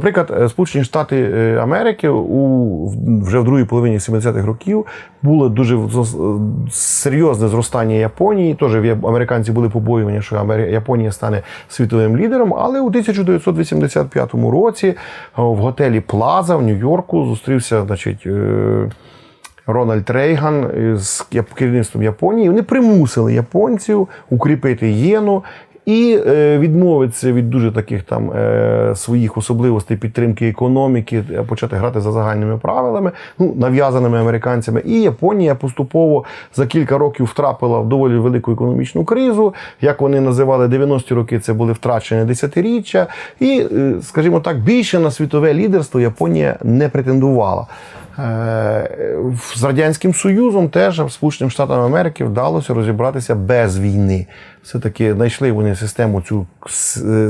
Наприклад, е, Сполучені Штати е, Америки у вже в другій половині 70-х років було дуже серйозне зростання Японії. Теж є- американці були побоювані, що Японія стане світовим лідером. Але у 1985 році е, в готелі Плаза в Нью-Йорку зустрівся, значить. Рональд Рейган з керівництвом Японії. Вони примусили японців укріпити єну і е, відмовитися від дуже таких там е, своїх особливостей підтримки економіки, е, почати грати за загальними правилами, ну нав'язаними американцями. І Японія поступово за кілька років втрапила в доволі велику економічну кризу. Як вони називали 90-ті роки, це були втрачені десятиріччя. І, скажімо так, більше на світове лідерство Японія не претендувала. Е, З Радянським Союзом теж Сполученим Штатам Америки вдалося розібратися без війни. Все-таки знайшли вони систему цю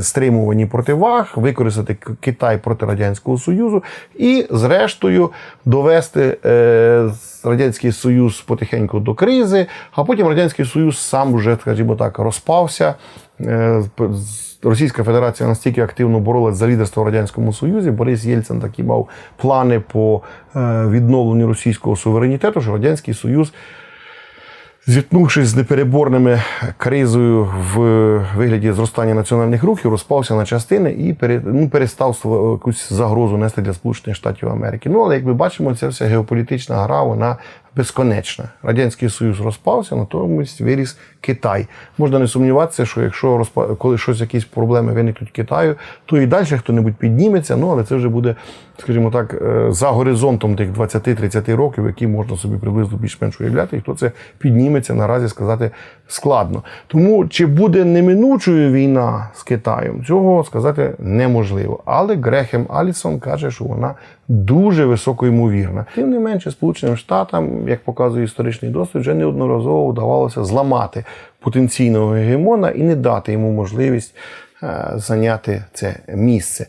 стримувані противаг, використати Китай проти Радянського Союзу і, зрештою, довести е, Радянський Союз потихеньку до кризи, а потім Радянський Союз сам вже, скажімо так, розпався. Е, Російська Федерація настільки активно боролась за лідерство в Радянському Союзі. Борис Єльцин такі мав плани по е, відновленню російського суверенітету, що Радянський Союз, зіткнувшись з непереборними кризою в вигляді зростання національних рухів, розпався на частини і ну, перестав якусь загрозу нести для Сполучених Штатів Америки. Ну, але як ми бачимо, ця вся геополітична гра, вона безконечна. Радянський Союз розпався, натомість виріс Китай. Можна не сумніватися, що якщо розпа... коли щось якісь проблеми виникнуть Китаю, то і далі хто-небудь підніметься. Ну але це вже буде, скажімо так, е, за горизонтом тих 20-30 років, які можна собі приблизно більш-менш уявляти, і хто це підніметься, наразі сказати складно. Тому чи буде неминучою війна з Китаєм, цього сказати неможливо. Але Грехем Алісон каже, що вона дуже високо ймовірна. Тим не менше, Сполученим Штатам, як показує історичний досвід, вже неодноразово вдавалося зламати потенційного гегемона і не дати йому можливість е, зайняти це місце.